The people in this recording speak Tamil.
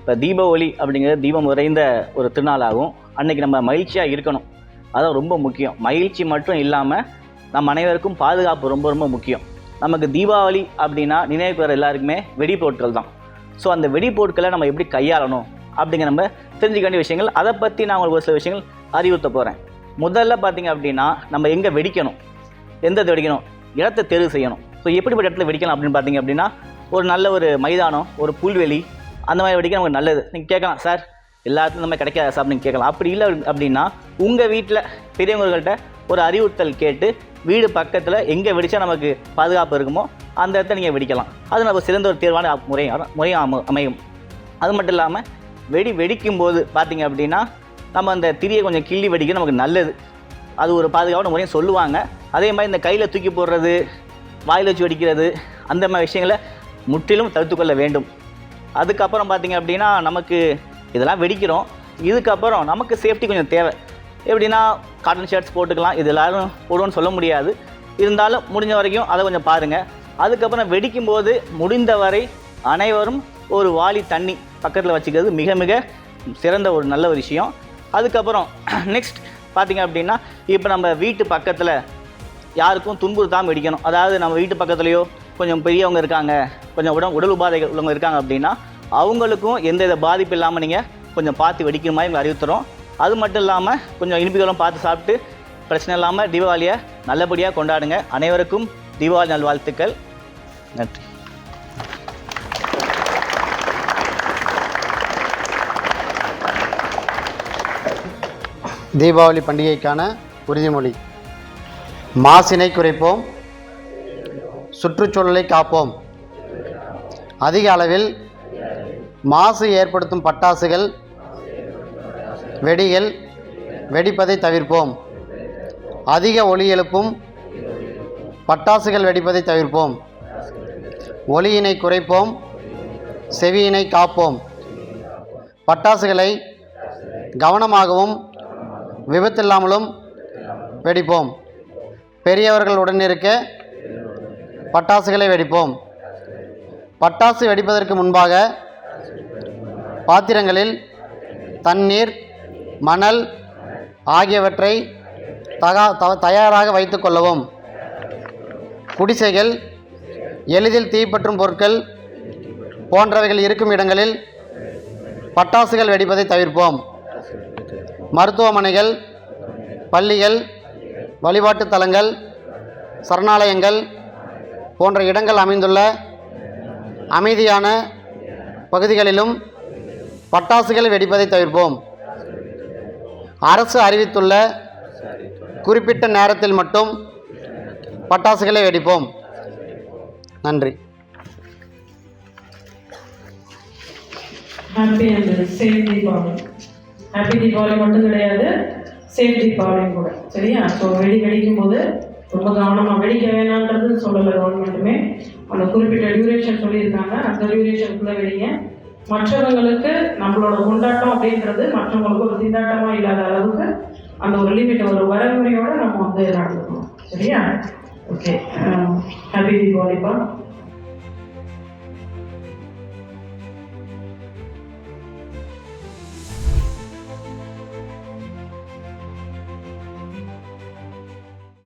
இப்போ தீபாவளி அப்படிங்கிறது தீபம் உறைந்த ஒரு திருநாளாகும் அன்னைக்கு நம்ம மகிழ்ச்சியாக இருக்கணும். அதான் ரொம்ப முக்கியம். மகிழ்ச்சி மட்டும் இல்லாமல் நம் அனைவருக்கும் பாதுகாப்பு ரொம்ப ரொம்ப முக்கியம். நமக்கு தீபாவளி அப்படின்னா நினைவுக்கு வர எல்லாருக்குமே வெடிப்பொருட்கள் தான். ஸோ அந்த வெடிப்பொருட்களை நம்ம எப்படி கையாளணும் அப்படிங்கிற நம்ம தெரிஞ்சுக்க வேண்டிய விஷயங்கள். அதை பற்றி நான் உங்களுக்கு ஒரு சில விஷயங்கள் அறிவுறுத்த போகிறேன் முதல்ல பார்த்தீங்க அப்படின்னா நம்ம எங்கே வெடிக்கணும்? எந்த வெடிக்கணும்? இடத்தை தேர்வு செய்யணும். ஸோ எப்படிப்பட்ட இடத்துல வெடிக்கலாம் அப்படின்னு பார்த்தீங்க அப்படின்னா ஒரு நல்ல ஒரு மைதானம் ஒரு புல்வெளி அந்த மாதிரி வெடிக்க நமக்கு நல்லது. நீங்கள் கேட்கலாம் சார் எல்லாத்துக்கும் நம்ம கிடைக்காத சார்? நீங்கள் கேட்கலாம். அப்படி இல்லை அப்படின்னா உங்கள் வீட்டில் பெரியவங்கள்கிட்ட ஒரு அறிவுறுத்தல் கேட்டு வீடு பக்கத்தில் எங்கே வெடித்தா நமக்கு பாதுகாப்பு இருக்குமோ அந்த இடத்த நீங்கள் வெடிக்கலாம். அது நம்ம சிறந்த ஒரு தேர்வான முறை முறையும் அமையும். அது மட்டும் இல்லாமல் வெடி வெடிக்கும் போது பார்த்தீங்க அப்படின்னா நம்ம அந்த திரியை கொஞ்சம் கிள்ளி வெடிக்க நமக்கு நல்லது. அது ஒரு பாதுகாப்பான முறையும் சொல்லுவாங்க. அதே மாதிரி இந்த கையில் தூக்கி போடுறது வாயில் வச்சு வெடிக்கிறது அந்த மாதிரி விஷயங்களை முற்றிலும் தவிர்த்துக்கொள்ள வேண்டும். அதுக்கப்புறம் பார்த்தீங்க அப்படின்னா நமக்கு இதெல்லாம் வெடிக்கிறோம். இதுக்கப்புறம் நமக்கு சேஃப்டி கொஞ்சம் தேவை. எப்படின்னா காட்டன் ஷர்ட்ஸ் போட்டுக்கலாம். இது எல்லோரும் போடுவோன்னு சொல்ல முடியாது. இருந்தாலும் முடிஞ்ச வரைக்கும் அதை கொஞ்சம் பாருங்கள் அதுக்கப்புறம் வெடிக்கும் போது முடிந்தவரை அனைவரும் ஒரு வாளி தண்ணி பக்கத்தில் வச்சுக்கிறது மிக மிக சிறந்த ஒரு நல்ல ஒரு விஷயம். அதுக்கப்புறம் நெக்ஸ்ட் பார்த்திங்க அப்படின்னா இப்போ நம்ம வீட்டு பக்கத்தில் யாருக்கும் துன்புறுத்தாமல் வெடிக்கணும். அதாவது நம்ம வீட்டு பக்கத்துலேயோ கொஞ்சம் பெரியவங்க இருக்காங்க கொஞ்சம் உடல் உடல் உபாதைகள் உள்ளவங்க இருக்காங்க அப்படின்னா அவங்களுக்கும் எந்த வித பாதிப்பு இல்லாமல் நீங்கள் கொஞ்சம் பார்த்து வெடிக்கிற மாதிரி உங்களை அது மட்டும் இல்லாமல் கொஞ்சம் இனிப்புகளும் பார்த்து சாப்பிட்டு பிரச்சனை இல்லாமல் தீபாவளியை நல்லபடியாக கொண்டாடுங்க. அனைவருக்கும் தீபாவளி நல்வாழ்த்துக்கள். நன்றி. தீபாவளி பண்டிகைக்கான உறுதிமொழி. மாசினை குறைப்போம். சுற்றுச்சூழலை காப்போம். அதிக அளவில் மாசு ஏற்படுத்தும் பட்டாசுகள் வெடிகள் வெடிப்பதை தவிர்ப்போம். அதிக ஒலி எழுப்பும் பட்டாசுகள் வெடிப்பதை தவிர்ப்போம். ஒளியினை குறைப்போம் செவியினை காப்போம். பட்டாசுகளை கவனமாகவும் விபத்தில்லாமலும் வெடிப்போம். பெரியவர்கள் உடனிருக்க பட்டாசுகளை வெடிப்போம். பட்டாசு வெடிப்பதற்கு முன்பாக பாத்திரங்களில் தண்ணீர் மணல் ஆகியவற்றை தகா த தயாராக வைத்து கொள்ளவும். குடிசைகள் எளிதில் தீப்பற்றும் பொருட்கள் போன்றவைகள் இருக்கும் இடங்களில் பட்டாசுகள் வெடிப்பதை தவிர்ப்போம். மருத்துவமனைகள் பள்ளிகள் வழிபாட்டுத் தலங்கள் சரணாலயங்கள் போன்ற இடங்கள் அமைந்துள்ள அமைதியான பகுதிகளிலும் பட்டாசுகள் வெடிப்பதை தவிர்ப்போம். அரசு அறிவித்துள்ள குறிப்பிட்ட நேரத்தில் மட்டும் பட்டாசுகளை வெடிப்போம். நன்றி. Happy and safe Deepavali happy Deepavali மட்டும் கிடையாது சேஃப் தீபாவளியும் கூட. சரியா? ஸோ வெடி வெடிக்கும் போது ரொம்ப கவனமாக வெடிக்க வேணான்றது சொல்லலை கவர்மெண்ட்டுமே அந்த குறிப்பிட்ட டியூரேஷன் சொல்லியிருக்காங்க. அந்த டியூரேஷனுக்குள்ளே வெடிங்க மற்றவங்களுக்கு நம்மளோட கொண்டாட்டம் அப்படின்றது மற்றவங்களுக்கு ஒரு திண்டாட்டமாக இல்லாத அளவுக்கு அந்த ஒரு லிமிட் ஒரு வரைமுறையோடு நம்ம வந்து நடந்துக்கணும். சரியா? Okay happy தீபாவளிப்பா